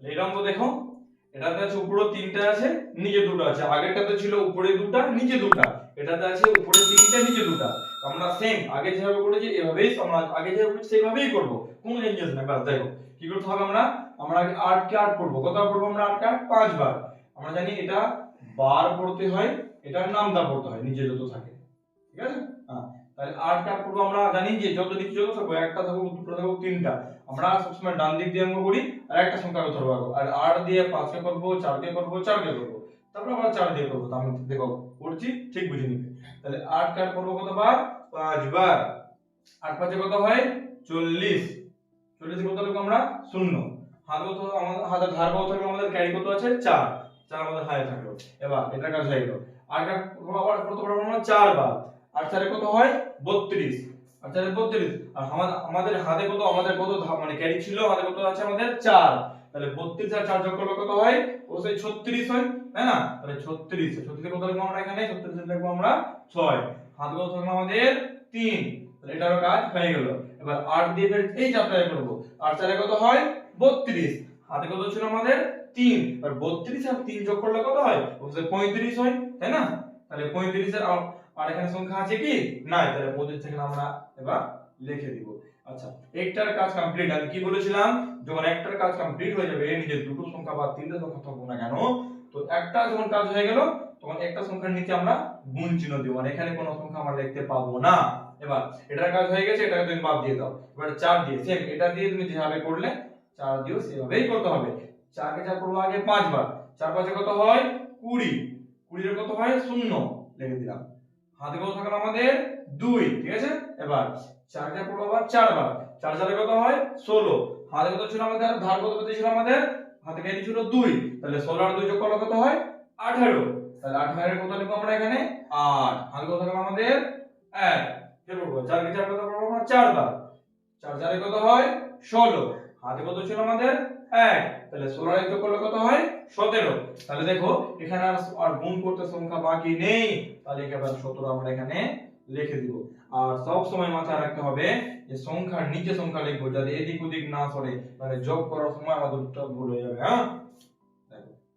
এটা অঙ্ক দেখো, এটাতে আছে উপরে তিনটা আছে, নিচে দুটো আছে। আগেরটাতে ছিল উপরে দুটা, নিচে দুটা। এটাতে আছে উপরে তিনটা, নিচে দুটা। আমরা সেম আগে যেভাবে করেছি, এভাবেই আমরা আগে যেভাবে করেছি, সেইভাবেই করব। কোনো চেঞ্জেস না বাস দেখো। কি করতে হবে আমরা? আমরা আগে আট কে আট করব। কত করব আমরা আট কে আট? পাঁচ বার। আমরা জানি এটা বার পড়তে হয়, এটার নামটা পড়তে হয়, নিচে যত থাকে। ঠিক আছে? হ্যাঁ। তাহলে আট কে আট করব আমরা জানি যে যত নিচে যত থাকব একটা থাকুক, দুটো থাকুক, তিনটা। আমরা সবসময় ডান দিক দিয়ে অঙ্ক করি, আর একটা সংখ্যাকে ধরবো আর আট দিয়ে পাঁচকে করব, চারকে করব চারকে করব। তারপর আমরা চার দিয়ে করব। আমি দেখো, করছি, ঠিক বুঝে নিবে। তাহলে আট কাট করব কতবার? পাঁচবার। আট পাঁচে কত হয়? চল্লিশ। চল্লিশ কত লিখব আমরা? শূন্য। হাত কত আমাদের হাতের ধার কত থাকল আমাদের ক্যারি কত আছে চার। চার আমাদের হাতে থাকল। এবার এটা কাজ হয়ে গেল আর কাট করব আবার কত পারব আমরা? চারবার। আর চারে কত হয়? বত্রিশ। আর চারে বত্রিশ। আর আমাদের আমাদের হাতে কত? আমাদের কত মানে ক্যারি ছিল, হাতে কত আছে আমাদের? চার। তাহলে বত্রিশ আর চার যোগ করলে কত হয়? ও সেই ছত্রিশ হয়, তাই না? তাহলে ছত্রিশ। ছত্রিশ কত লিখব আমরা এখানে? ছত্রিশ লিখব আমরা ছয়। হাত কত থাকল আমাদের? তিন। এটারও কাজ হয়ে গেল। এবার আট দিয়ে ফের এই চারটায় করব। আর চারে কত হয়? বত্রিশ। হাতে কত ছিল আমাদের? তিন। আর বত্রিশ আর তিন যোগ করলে কত হয়? ও অবশ্যই পঁয়ত্রিশ হয়, তাই না? তাহলে পঁয়ত্রিশের আর এখানে সংখ্যা আছে কি? নাই তাহলে পঁচিশ থেকে আমরা এবার লিখে দিব। আচ্ছা একটার কাজ কমপ্লিট আমি কি বলেছিলাম? যখন একটার কাজ কমপ্লিট হয়ে যাবে, নিজের দুটো সংখ্যা বা তিনটা সংখ্যা থাকব না কেন? তো একটা যখন কাজ হয়ে গেল, তখন একটা সংখ্যার নিচে আমরা গুণ চিহ্ন দিব। মানে এখানে কোনো সংখ্যা আমরা লিখতে পাবো না। এবার, এটার কাজ হয়ে গেছে, এটাকে তুমি বাদ দিয়ে দাও। এবার চার দিয়ে সেম এটা দিয়ে তুমি যেভাবে করলে, চার দিয়েও সেভাবেই করতে হবে। চারকে চার করব আগে পাঁচবার। চার পাঁচে কত হয়? কুড়ি। কুড়ির কত হয়? শূন্য। লিখে দিলাম। হাতে কত থাকল আমাদের দুই, ঠিক আছে? এবার চার চার করব আবার চারবার। চার চারে কত হয়? ষোলো। হাতে কত ছিল আমাদের? ধার কত পেতে ছিল আমাদের? হাতে ক্যারি ছিল দুই। তাহলে ষোলো আর দুই যোগ করলে কত হয়? আঠারো। তাহলে আঠারো কত লিখব আমরা এখানে? আট। হাতে কত থাকল আমাদের এক। কি করব? চারকে চার কত করব আমরা? চারবার। চার চারে কত হয়? ষোলো। হাতে কত ছিল আমাদের? এক। তাহলে ষোলো যোগ করলে কত হয়? সতেরো। তাহলে দেখো, এখানে আর গুণ করতে সংখ্যা বাকি নেই। তাহলে একেবারে সতেরো আমরা এখানে লিখে দিব। আর সব সময় মাথায় রাখতে হবে যে সংখ্যার নিচে সংখ্যা লিখব, যাতে এদিক ওদিক না সরে। মানে যোগ করার সময় আমাদের উত্তর ভুল হয়ে যাবে হ্যাঁ?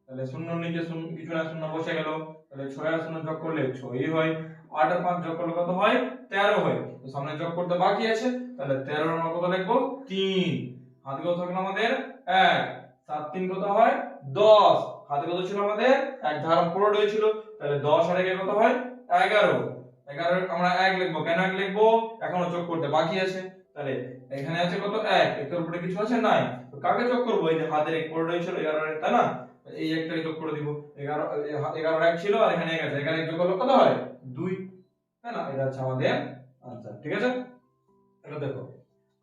তাহলে শূন্য নিচে কিছু না শূন্য বসে গেল। তাহলে ছয় আর শূন্য যোগ করলে ছয়ই হয়। আট আর পাঁচ যোগ করলে কত হয়? তেরো হয়। তো সামনে যোগ করতে বাকি আছে। তাহলে তেরো কত লিখব? তিন। হাতে কত থাকল আমাদের? এক। সাত তিন কত হয়? দশ। হাতে কত ছিল আমাদের? এক ধারা পড়ে রয়েছিল। তাহলে দশ আর একে কত হয়? এগারো। এগারো আমরা এক লিখব। কেন এক লিখব? এখনও যোগ করতে বাকি আছে। তাহলে এখানে আছে কত? এক। একের উপরে কিছু আছে? নাই। কাকে যোগ করব? এই যে হাতের এক পড়ে রয়েছিল, এগারো তাই না? এই একটাকে যোগ করে দিব। এগারো এগারো এক ছিল আর এখানে এক আছে। এখানে যোগ করলে কত হয়? দুই। তাই না? এটা হচ্ছে আমাদের আনসার ঠিক আছে? এটা দেখো।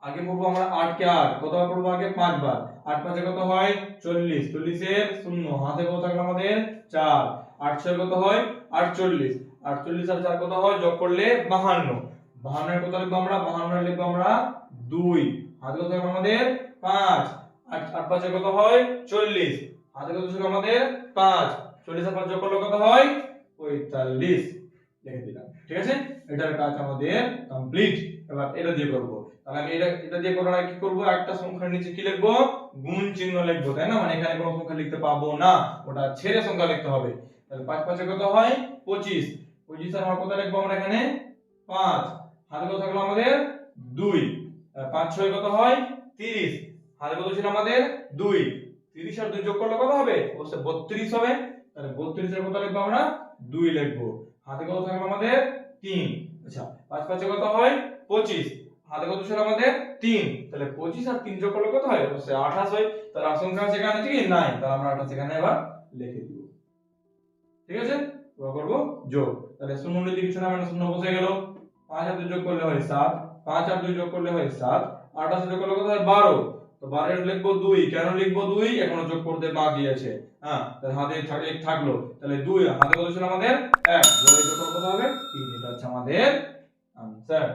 আগে পড়ব আমরা আট কে আট, কতবার পড়ব আগে? পাঁচবার। আট পাঁচে কত হয়? চল্লিশ। চল্লিশের শূন্য। হাতে কত থাকল আমাদের? চার। আট ছয় কত হয়? আটচল্লিশ। আটচল্লিশ আর চার কত হয়? যোগ করলে বাহান্ন। বাহান্নের কত লিখব আমরা? বাহান্ন লিখব আমরা দুই। হাতে কত থাকল আমাদের? পাঁচ। আট আট পাঁচে কত হয়? চল্লিশ। হাতে কত ছিল আমাদের? পাঁচ। চল্লিশ আর পাঁচ যোগ করলে কত হয়? পঁয়তাল্লিশ। লিখে দিলাম। ঠিক আছে? এটার কাজ আমাদের কমপ্লিট এবার এটা দিয়ে করব। তাহলে আমি এটা এটা দিয়ে করার আগে কি করব? একটা সংখ্যার নিচে কি লিখব? গুণ চিহ্ন লিখব, তাই না? মানে এখানে কোনো সংখ্যা লিখতে পাবো না। ওটা ছেড়ে সংখ্যা লিখতে হবে। তাহলে পাঁচ পাঁচে কত হয়? পঁচিশ। পঁচিশ আর আমার কত লিখব আমরা এখানে? পাঁচ। হাতে কত থাকল আমাদের? দুই। পাঁচ ছয় কত হয়? তিরিশ। হাতে কত ছিল আমাদের? দুই। তিরিশ আর দুই যোগ করলে কত হবে? অবশ্যই বত্রিশ হবে। তাহলে বত্রিশের কত লিখব আমরা? দুই লিখব। হাতে কত থাকল আমাদের? তিন। আচ্ছা পাঁচ পাঁচে কত হয়? পঁচিশ। হাতে কত ছিল আমাদের? তিন। তাহলে পঁচিশ আর তিন যোগ করলে কত হয়? অবশ্যই আঠাশ হয়। তাহলে আশঙ্কা সেখানে আছে কি নাই তাহলে আমরা আঠাশ এখানে এবার লিখে দিব। ঠিক আছে? এবার করব যোগ। তাহলে শূন্য নিতে কিছু না মানে শূন্য বসে গেল। পাঁচ আর দুই যোগ করলে হয় সাত। পাঁচ আর দুই যোগ করলে হয় সাত। আঠাশ যোগ করলে কত হয়? বারো। তো বারো লিখব দুই। কেন লিখব দুই? এখনও যোগ করতে বাকি আছে। হ্যাঁ তাহলে হাতে এক থাকল। তাহলে দুই, হাতে কত ছিল আমাদের? এক। কত হবে। তিন, এটা হচ্ছে আমাদের আনসার